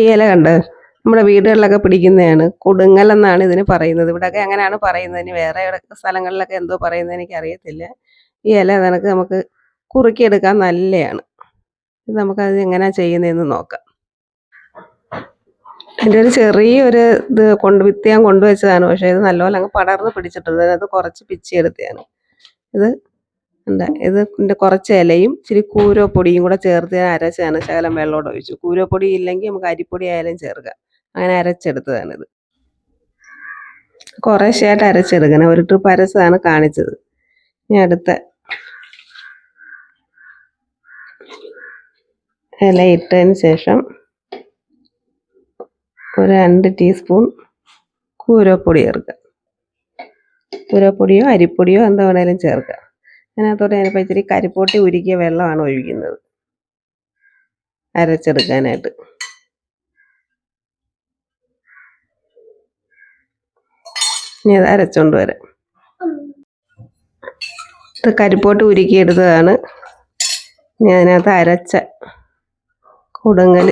ഈ ഇല കണ്ട് നമ്മുടെ വീടുകളിലൊക്കെ പിടിക്കുന്നതാണ്. കൊടുങ്ങൽ എന്നാണ് ഇതിന് പറയുന്നത്. ഇവിടെയൊക്കെ അങ്ങനെയാണ് പറയുന്നത്. ഇനി വേറെ സ്ഥലങ്ങളിലൊക്കെ എന്തോ പറയുന്നത് എനിക്ക് അറിയത്തില്ല ഈ ഇല നിനക്ക് നമുക്ക് കുറുക്കിയെടുക്കാൻ നല്ലതാണ് ഇത് നമുക്കത് എങ്ങനെയാണ് ചെയ്യുന്നതെന്ന് നോക്കാം. എന്റെ ഒരു ചെറിയൊരു ഇത് കൊണ്ട് വിത്ത് ഞാൻ കൊണ്ടുവച്ചതാണ്. പക്ഷേ ഇത് നല്ലപോലെ അങ്ങ് പടർന്ന് പിടിച്ചിട്ടുണ്ട്. അതിനകത്ത് കുറച്ച് പിച്ചി എടുത്തതാണ്. ഇത് എന്താ ഇത് ഇതിന്റെ കുറച്ച് ഇലയും ഇച്ചിരി കൂരോപ്പൊടിയും കൂടെ ചേർത്ത് ഞാൻ അരച്ചതാണ് ശകലം വെള്ളമോടെ ഒഴിച്ചു. കൂരോപ്പൊടി ഇല്ലെങ്കിൽ നമുക്ക് അരിപ്പൊടി ആയാലും ചേർക്കാം. അങ്ങനെ അരച്ചെടുത്തതാണിത്. കുറേശ്ശായിട്ട് അരച്ചെടുക്കണം. ഒരു ട്രിപ്പ് അരച്ചതാണ് കാണിച്ചത്. ഇനി അടുത്ത ഇല ഇട്ടതിന് ശേഷം ഒരു രണ്ട് ടീസ്പൂൺ കൂരപ്പൊടി ചേർക്കുക കൂരപ്പൊടിയോ അരിപ്പൊടിയോ എന്താ വേണേലും ചേർക്കാം. അതിനകത്തോട്ട് ഞാനിപ്പോൾ ഇച്ചിരി കരിപ്പോട്ടി ഉരുക്കിയ വെള്ളമാണ് ഒഴിക്കുന്നത്. അരച്ചെടുക്കാനായിട്ട്. ഇനി അത് അരച്ചോണ്ട് വരാം. ഇത് കരിപ്പോട്ട് ഉരുക്കിയെടുത്തതാണ്. അതിനകത്ത് അരച്ച കൊടുങ്ങൽ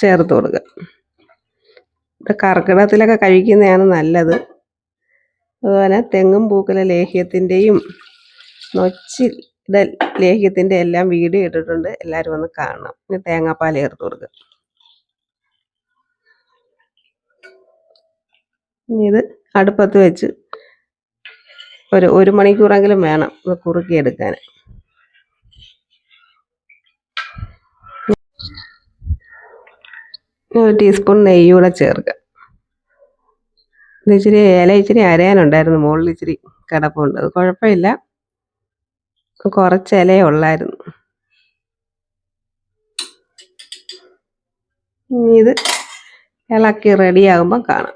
ചേർത്ത് കൊടുക്കുക ഇത് കർക്കിടകത്തിലൊക്കെ കഴിക്കുന്നതാണ് നല്ലത്. അതുപോലെ തെങ്ങും പൂക്കല ലേഹ്യത്തിന്റെയും നൊച്ചിയുടെ ലേഹ്യത്തിന്റെ എല്ലാം വീഡിയോ ഇട്ടിട്ടുണ്ട്. എല്ലാവരും ഒന്ന് കാണണം. ഇനി തേങ്ങാപ്പാൽ ചേർത്ത് കൊടുക്കുക ഇനി ഇത് അടുപ്പത്ത് വെച്ച് ഒരു ഒരു മണിക്കൂറെങ്കിലും വേണം ഇത് കുറുക്കിയെടുക്കാൻ. ഒരു ടീസ്പൂൺ നെയ്യ് കൂടെ ചേർക്കുക ഇച്ചിരി ഇല ഇച്ചിരി അരയാനുണ്ടായിരുന്നു. മുകളിൽ ഇച്ചിരി കിടപ്പുണ്ട്. അത് കുഴപ്പമില്ല. കുറച്ച് ഇലയേ ഉള്ളായിരുന്നു. ഇനി ഇത് ഇളക്കി റെഡിയാകുമ്പോൾ കാണാം.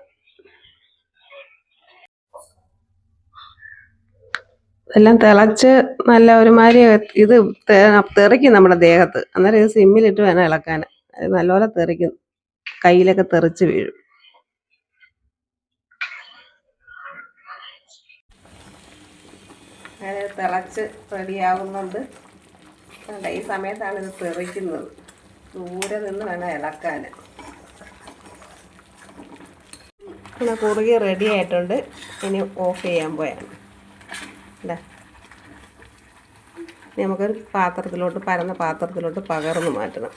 എല്ലാം തിളച്ച് നല്ല ഒരുമാതിരി ഇത് തെറിക്കും നമ്മുടെ ദേഹത്ത്. അന്നേരം ഇത് സിമ്മിലിട്ട് വേണം ഇളക്കാൻ അത് നല്ലപോലെ തെറിക്കും. കയ്യിലൊക്കെ തെറിച്ച് വീഴും. അത് തിളച്ച് റെഡിയാകുന്നുണ്ട് കണ്ടോ, ഈ സമയത്താണ് ഇത് തെറിക്കുന്നത്. ദൂരെ നിന്ന് വേണം ഇളക്കാൻ പിന്നെ കുറുകി റെഡി ആയിട്ടുണ്ട്. ഇനി ഓഫ് ചെയ്യാൻ പോയാണ്. അല്ലേ നമുക്കൊരു പാത്രത്തിലോട്ട് പരന്ന പാത്രത്തിലോട്ട് പകർന്ന് മാറ്റണം.